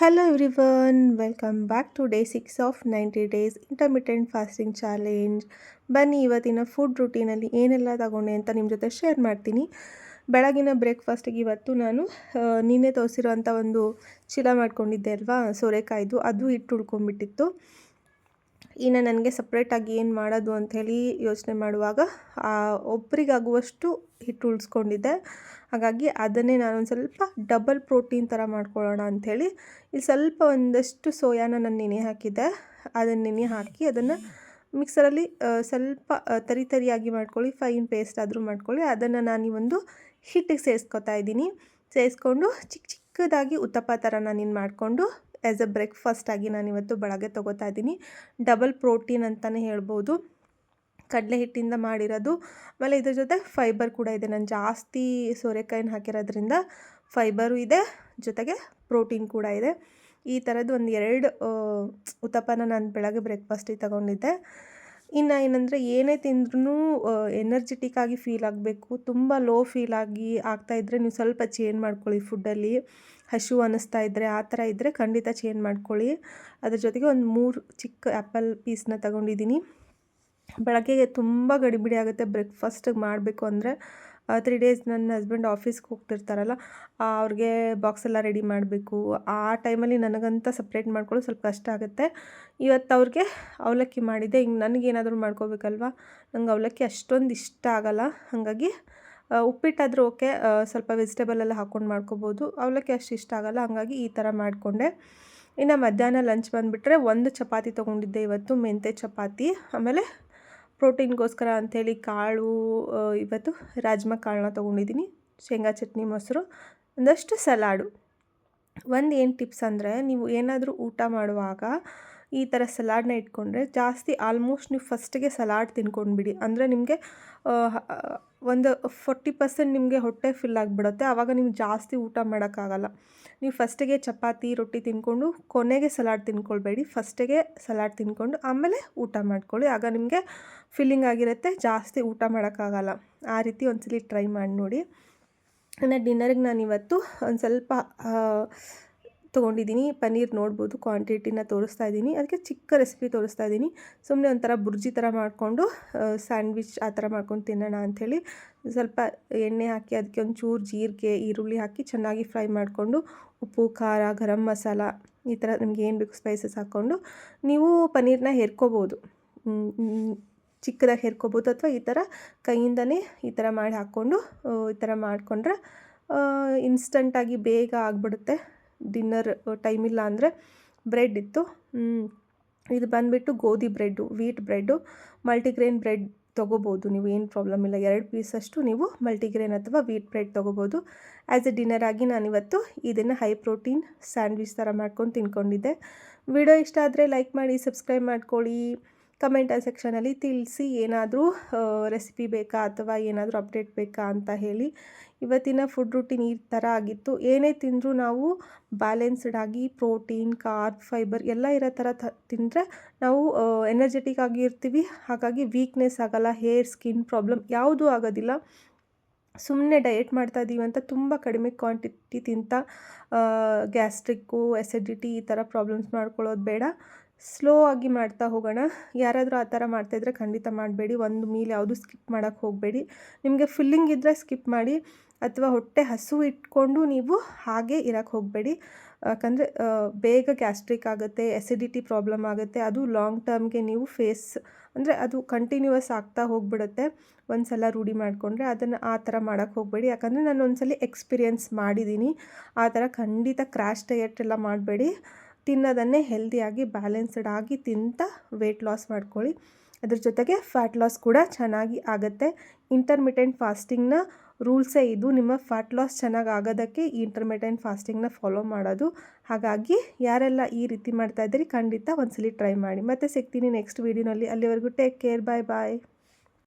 Hello everyone welcome back to day six of ninety days intermittent fasting challenge ಬನ್ನಿ ಇವತ್ತಿನ food ರುಟೀನಲ್ಲಿ ಏನೆಲ್ಲ ತಗೊಂಡೆ ಅಂತ ನಿಮ್ಮ ಜೊತೆ ಶೇರ್ ಮಾಡ್ತೀನಿ. ಬೆಳಗಿನ ಬ್ರೇಕ್ಫಾಸ್ಟಿಗೆ ಇವತ್ತು ನಾನು ನಿನ್ನೆ ನಿನ್ನೆ ತೋರಿಸಿರೋಂಥ ಒಂದು ಚೀಲ ಮಾಡ್ಕೊಂಡಿದ್ದೆ ಅಲ್ವಾ? ಸೋರೆಕಾಯ್ದು, ಅದು ಹಿಟ್ಟು ಉಳ್ಕೊಂಬಿಟ್ಟಿತ್ತು ಇನ್ನು ನನಗೆ ಸಪ್ರೇಟಾಗಿ ಏನು ಮಾಡೋದು ಅಂಥೇಳಿ ಯೋಚನೆ ಮಾಡುವಾಗ ಒಬ್ಬರಿಗಾಗುವಷ್ಟು ಹಿಟ್ಟು ಉಳಿಸ್ಕೊಂಡಿದ್ದೆ. ಹಾಗಾಗಿ ಅದನ್ನೇ ನಾನೊಂದು ಸ್ವಲ್ಪ ಡಬಲ್ ಪ್ರೋಟೀನ್ ಥರ ಮಾಡ್ಕೊಳ್ಳೋಣ ಅಂಥೇಳಿ ಇಲ್ಲಿ ಸ್ವಲ್ಪ ಒಂದಷ್ಟು ಸೋಯಾನ ನಾನು ನೆನೆ ಹಾಕಿದ್ದೆ. ಅದನ್ನು ನೆನೆ ಹಾಕಿ ಅದನ್ನು ಮಿಕ್ಸರಲ್ಲಿ ಸ್ವಲ್ಪ ತರಿ ತರಿಯಾಗಿ ಮಾಡ್ಕೊಳ್ಳಿ ಫೈನ್ ಪೇಸ್ಟ್ ಆದರೂ ಮಾಡ್ಕೊಳ್ಳಿ. ಅದನ್ನು ನಾನು ಒಂದು ಹಿಟ್ಟಿಗೆ ಸೇರಿಸ್ಕೊತಾ ಇದ್ದೀನಿ. ಸೇರಿಸ್ಕೊಂಡು ಚಿಕ್ಕ ಚಿಕ್ಕದಾಗಿ ಉತ್ತಪ್ಪ ಥರ ನಾನಿನ್ನು ಮಾಡಿಕೊಂಡು ಆ್ಯಸ್ ಅ ಬ್ರೇಕ್ಫಾಸ್ಟಾಗಿ ನಾನಿವತ್ತು ಬೆಳಗ್ಗೆ ತೊಗೋತಾ ಇದ್ದೀನಿ. ಡಬಲ್ ಪ್ರೋಟೀನ್ ಅಂತಲೇ ಹೇಳ್ಬೋದು. ಕಡಲೆ ಹಿಟ್ಟಿಂದ ಮಾಡಿರೋದು. ಆಮೇಲೆ ಇದ್ರ ಜೊತೆ ಫೈಬರ್ ಕೂಡ ಇದೆ. ನಾನು ಜಾಸ್ತಿ ಸೋರೆಕಾಯಿನ ಹಾಕಿರೋದ್ರಿಂದ ಫೈಬರು ಇದೆ. ಜೊತೆಗೆ ಪ್ರೋಟೀನ್ ಕೂಡ ಇದೆ. ಈ ಥರದ್ದು ಒಂದು ಎರಡು ಉತ್ತಪ್ಪನ ನಾನು ಬೆಳಗ್ಗೆ ಬ್ರೇಕ್ಫಾಸ್ಟಿಗೆ ತಗೊಂಡಿದ್ದೆ. ಇನ್ನು ಏನಂದರೆ ಏನೇ ತಿಂದ್ರೂ ಎನರ್ಜೆಟಿಕ್ ಆಗಿ ಫೀಲ್ ಆಗಬೇಕು. ತುಂಬ ಲೋ ಫೀಲ್ ಆಗಿ ಆಗ್ತಾಯಿದ್ರೆ ನೀವು ಸ್ವಲ್ಪ ಚೇಂಜ್ ಮಾಡ್ಕೊಳ್ಳಿ ಫುಡ್ಡಲ್ಲಿ ಹಸಿವು ಅನ್ನಿಸ್ತಾ ಇದ್ದರೆ ಆ ಥರ ಇದ್ದರೆ ಖಂಡಿತ ಚೇಂಜ್ ಮಾಡ್ಕೊಳ್ಳಿ. ಅದ್ರ ಜೊತೆಗೆ ಒಂದು ಮೂರು ಚಿಕ್ಕ ಆ್ಯಪಲ್ ಪೀಸ್ನ ತಗೊಂಡಿದ್ದೀನಿ. ಬೆಳಗ್ಗೆಗೆ ತುಂಬ ಗಡಿಬಿಡಿ ಆಗುತ್ತೆ. ಬ್ರೇಕ್ಫಾಸ್ಟಿಗೆ ಮಾಡಬೇಕು ಅಂದರೆ ತ್ರೀ ಡೇಸ್ ನನ್ನ ಹಸ್ಬೆಂಡ್ ಆಫೀಸ್ಗೆ ಹೋಗ್ತಿರ್ತಾರಲ್ಲ ಅವ್ರಿಗೆ ಬಾಕ್ಸ್ ಎಲ್ಲ ರೆಡಿ ಮಾಡಬೇಕು. ಆ ಟೈಮಲ್ಲಿ ನನಗಂತ ಸಪ್ರೇಟ್ ಮಾಡ್ಕೊಳ್ಳೋದು ಸ್ವಲ್ಪ ಕಷ್ಟ ಆಗುತ್ತೆ. ಇವತ್ತು ಅವ್ರಿಗೆ ಅವಲಕ್ಕಿ ಮಾಡಿದ್ದೆ ಹಿಂಗೆ ನನಗೇನಾದರೂ ಮಾಡ್ಕೋಬೇಕಲ್ವ? ನಂಗೆ ಅವಲಕ್ಕಿ ಅಷ್ಟೊಂದು ಇಷ್ಟ ಆಗಲ್ಲ. ಹಾಗಾಗಿ ಉಪ್ಪಿಟ್ಟಾದರೂ ಓಕೆ ಸ್ವಲ್ಪ ವೆಜಿಟೇಬಲ್ ಎಲ್ಲ ಹಾಕ್ಕೊಂಡು ಮಾಡ್ಕೋಬೋದು. ಅವಲಕ್ಕಿ ಅಷ್ಟು ಇಷ್ಟ ಆಗಲ್ಲ. ಹಾಗಾಗಿ ಈ ಥರ ಮಾಡಿಕೊಂಡೆ. ಇನ್ನು ಮಧ್ಯಾಹ್ನ ಲಂಚ್ ಬಂದುಬಿಟ್ರೆ ಒಂದು ಚಪಾತಿ ತೊಗೊಂಡಿದ್ದೆ ಇವತ್ತು ಮೆಂತೆ ಚಪಾತಿ. ಆಮೇಲೆ ಪ್ರೋಟೀನ್ಗೋಸ್ಕರ ಅಂಥೇಳಿ ಕಾಳು ಇವತ್ತು ರಾಜ್ಮಾ ಕಾಳನ್ನ ತೊಗೊಂಡಿದ್ದೀನಿ. ಶೇಂಗಾ ಚಟ್ನಿ ಮೊಸರು, ಒಂದಷ್ಟು ಸಲಾಡು. ಒಂದು ಏನು ಟಿಪ್ಸ್ ಅಂದರೆ, ನೀವು ಏನಾದರೂ ಊಟ ಮಾಡುವಾಗ ಈ ಥರ ಸಲಾಡ್ನ ಇಟ್ಕೊಂಡ್ರೆ ಜಾಸ್ತಿ ಆಲ್ಮೋಸ್ಟ್ ನೀವು ಫಸ್ಟಿಗೆ ಸಲಾಡ್ ತಿನ್ಕೊಂಡ್ಬಿಡಿ. ಅಂದರೆ ನಿಮಗೆ ಒಂದು ಫೋರ್ಟಿ ಪರ್ಸೆಂಟ್ ನಿಮಗೆ ಹೊಟ್ಟೆ ಫಿಲ್ ಆಗಿಬಿಡುತ್ತೆ. ಆವಾಗ ನೀವು ಜಾಸ್ತಿ ಊಟ ಮಾಡೋಕ್ಕಾಗಲ್ಲ. ನೀವು ಫಸ್ಟಿಗೆ ಚಪಾತಿ, ರೊಟ್ಟಿ ತಿನ್ಕೊಂಡು ಕೊನೆಗೆ ಸಲಾಡ್ ತಿನ್ಕೊಳ್ಬೇಡಿ. ಫಸ್ಟಿಗೆ ಸಲಾಡ್ ತಿನ್ಕೊಂಡು ಆಮೇಲೆ ಊಟ ಮಾಡ್ಕೊಳ್ಳಿ. ಆಗ ನಿಮಗೆ ಫಿಲ್ಲಿಂಗ್ ಆಗಿರುತ್ತೆ. ಜಾಸ್ತಿ ಊಟ ಮಾಡೋಕ್ಕಾಗಲ್ಲ. ಆ ರೀತಿ ಒಂದ್ಸಲಿ ಟ್ರೈ ಮಾಡಿ ನೋಡಿ. ಇನ್ನು ಡಿನ್ನರಿಗೆ ನಾನು ಇವತ್ತು ಒಂದು ಸ್ವಲ್ಪ ತೊಗೊಂಡಿದ್ದೀನಿ. ಪನ್ನೀರ್ ನೋಡ್ಬೋದು ಕ್ವಾಂಟಿಟಿನ ತೋರಿಸ್ತಾ ಇದ್ದೀನಿ. ಅದಕ್ಕೆ ಚಿಕ್ಕ ರೆಸಿಪಿ ತೋರಿಸ್ತಾ ಇದ್ದೀನಿ. ಸುಮ್ಮನೆ ಒಂಥರ ಬುರ್ಜಿ ಥರ ಮಾಡಿಕೊಂಡು ಸ್ಯಾಂಡ್ವಿಚ್ ಆ ಥರ ಮಾಡ್ಕೊಂಡು ತಿನ್ನೋಣ ಅಂಥೇಳಿ ಸ್ವಲ್ಪ ಎಣ್ಣೆ ಹಾಕಿ, ಅದಕ್ಕೆ ಒಂಚೂರು ಚೂರು ಜೀರಿಗೆ, ಈರುಳ್ಳಿ ಹಾಕಿ ಚೆನ್ನಾಗಿ ಫ್ರೈ ಮಾಡಿಕೊಂಡು, ಉಪ್ಪು, ಖಾರ, ಗರಂ ಮಸಾಲ ಈ ಥರ ನಿಮ್ಗೆ ಏನು ಬೇಕು ಸ್ಪೈಸಸ್ ಹಾಕ್ಕೊಂಡು ನೀವು ಪನ್ನೀರ್ನ ಹೆರ್ಕೋಬೋದು. ಚಿಕ್ಕದಾಗಿ ಹೆರ್ಕೋಬೋದು ಅಥವಾ ಈ ಥರ ಕೈಯಿಂದನೇ ಈ ಥರ ಮಾಡಿ ಹಾಕ್ಕೊಂಡು ಈ ಥರ ಮಾಡಿಕೊಂಡ್ರೆ ಇನ್ಸ್ಟಂಟಾಗಿ ಬೇಗ ಆಗಿಬಿಡುತ್ತೆ. ಡಿನ್ನರ್ ಟೈಮ್ ಇಲ್ಲ ಅಂದರೆ ಬ್ರೆಡ್ ಇತ್ತು. ಇದು ಬಂದುಬಿಟ್ಟು ಗೋಧಿ bread, wheat bread, multigrain bread ತೊಗೋಬೋದು. ನೀವು ಏನು ಪ್ರಾಬ್ಲಮ್ ಇಲ್ಲ, ಎರಡು ಪೀಸಷ್ಟು ನೀವು ಮಲ್ಟಿಗ್ರೇನ್ ಅಥವಾ ವೀಟ್ ಬ್ರೆಡ್ ತೊಗೋಬೋದು. ಆ್ಯಸ್ ಎ ಡಿನ್ನರ್ ಆಗಿ ನಾನಿವತ್ತು ಇದನ್ನು ಹೈ ಪ್ರೋಟೀನ್ ಸ್ಯಾಂಡ್ವಿಚ್ ಥರ ಮಾಡ್ಕೊಂಡು ತಿನ್ಕೊಂಡಿದ್ದೆ. ವಿಡಿಯೋ ಇಷ್ಟ ಆದರೆ ಲೈಕ್ ಮಾಡಿ ಸಬ್ಸ್ಕ್ರೈಬ್ ಮಾಡ್ಕೊಳ್ಳಿ. ಕಮೆಂಟ್ ಸೆಕ್ಷನಲ್ಲಿ ತಿಳಿಸಿ ಏನಾದರೂ ರೆಸಿಪಿ ಬೇಕಾ ಅಥವಾ ಏನಾದರೂ ಅಪ್ಡೇಟ್ ಬೇಕಾ ಅಂತ ಹೇಳಿ. ಇವತ್ತಿನ ಫುಡ್ ರೂಟೀನ್ ಈ ಥರ ಆಗಿತ್ತು. ಏನೇ ತಿಂದರೂ ನಾವು ಬ್ಯಾಲೆನ್ಸ್ಡ್ ಆಗಿ ಪ್ರೋಟೀನ್ ಕಾರ್ಬ್ ಫೈಬರ್ ಎಲ್ಲ ಇರೋ ಥರ ತಿಂದರೆ ನಾವು ಎನರ್ಜೆಟಿಕ್ ಆಗಿ ಇರ್ತೀವಿ. ಹಾಗಾಗಿ ವೀಕ್ನೆಸ್ ಆಗಲ್ಲ ಹೇರ್ ಸ್ಕಿನ್ ಪ್ರಾಬ್ಲಮ್ ಯಾವುದೂ ಆಗೋದಿಲ್ಲ. ಸುಮ್ಮನೆ ಡಯಟ್ ಮಾಡ್ತಾ ಇದ್ದೀವಿ ಅಂತ ತುಂಬ ಕಡಿಮೆ ಕ್ವಾಂಟಿಟಿ ತಿಂತ ಗ್ಯಾಸ್ಟ್ರಿಕ್ಕು ಎಸಿಡಿಟಿ ಈ ಥರ ಪ್ರಾಬ್ಲಮ್ಸ್ ಮಾಡ್ಕೊಳ್ಳೋದು ಬೇಡ. ಸ್ಲೋ ಆಗಿ ಮಾಡ್ತಾ ಹೋಗೋಣ. ಯಾರಾದರೂ ಆ ಥರ ಮಾಡ್ತಾಯಿದ್ರೆ ಖಂಡಿತ ಮಾಡಬೇಡಿ. ಒಂದು ಮೀಲ್ ಯಾವುದು ಸ್ಕಿಪ್ ಮಾಡೋಕ್ಕೆ ಹೋಗಬೇಡಿ. ನಿಮಗೆ ಫಿಲ್ಲಿಂಗ್ ಇದ್ದರೆ ಸ್ಕಿಪ್ ಮಾಡಿ ಅಥವಾ ಹೊಟ್ಟೆ ಹಸು ಇಟ್ಕೊಂಡು ನೀವು ಹಾಗೆ ಇರೋಕ್ಕೆ ಹೋಗಬೇಡಿ. ಯಾಕಂದರೆ ಬೇಗ ಗ್ಯಾಸ್ಟ್ರಿಕ್ ಆಗುತ್ತೆ ಎಸಿಡಿಟಿ ಪ್ರಾಬ್ಲಮ್ ಆಗುತ್ತೆ. ಅದು ಲಾಂಗ್ ಟರ್ಮ್ಗೆ ನೀವು ಫೇಸ್ ಅಂದರೆ ಅದು ಕಂಟಿನ್ಯೂಯಸ್ ಆಗ್ತಾ ಹೋಗ್ಬಿಡುತ್ತೆ. ಒಂದು ಸಲ ರೂಢಿ ಮಾಡಿಕೊಂಡ್ರೆ ಅದನ್ನು ಆ ಥರ ಮಾಡೋಕ್ಕೆ ಹೋಗಬೇಡಿ. ಯಾಕಂದರೆ ನಾನು ಒಂದ್ಸಲ ಎಕ್ಸ್ಪೀರಿಯೆನ್ಸ್ ಮಾಡಿದ್ದೀನಿ. ಆ ಥರ ಖಂಡಿತ ಕ್ರ್ಯಾಶ್ ಡಯಟ್ ಎಲ್ಲ ಮಾಡಬೇಡಿ. ತಿನ್ನೋದನ್ನೇ ಹೆಲ್ದಿಯಾಗಿ ಬ್ಯಾಲೆನ್ಸ್ಡ್ ಆಗಿ ತಿಂತ ವೆಯ್ಟ್ ಲಾಸ್ ಮಾಡ್ಕೊಳ್ಳಿ. ಅದ್ರ ಜೊತೆಗೆ ಫ್ಯಾಟ್ ಲಾಸ್ ಕೂಡ ಚೆನ್ನಾಗಿ ಆಗುತ್ತೆ. ಇಂಟರ್ಮಿಟೆಂಟ್ ಫಾಸ್ಟಿಂಗ್ನ ರೂಲ್ಸೇ ಇದು. ನಿಮ್ಮ ಫ್ಯಾಟ್ ಲಾಸ್ ಚೆನ್ನಾಗಿ ಆಗೋದಕ್ಕೆ ಈ ಇಂಟರ್ಮಿಟೆಂಟ್ ಫಾಸ್ಟಿಂಗ್ನ ಫಾಲೋ ಮಾಡೋದು. ಹಾಗಾಗಿ ಯಾರೆಲ್ಲ ಈ ರೀತಿ ಮಾಡ್ತಾ ಇದ್ದೀರಿ ಖಂಡಿತ ಒಂದ್ಸಲಿ ಟ್ರೈ ಮಾಡಿ. ಮತ್ತೆ ಸಿಗ್ತೀನಿ ನೆಕ್ಸ್ಟ್ ವೀಡಿಯೋನಲ್ಲಿ ಅಲ್ಲಿವರೆಗೂ ಟೇಕ್ ಕೇರ್ ಬಾಯ್ ಬಾಯ್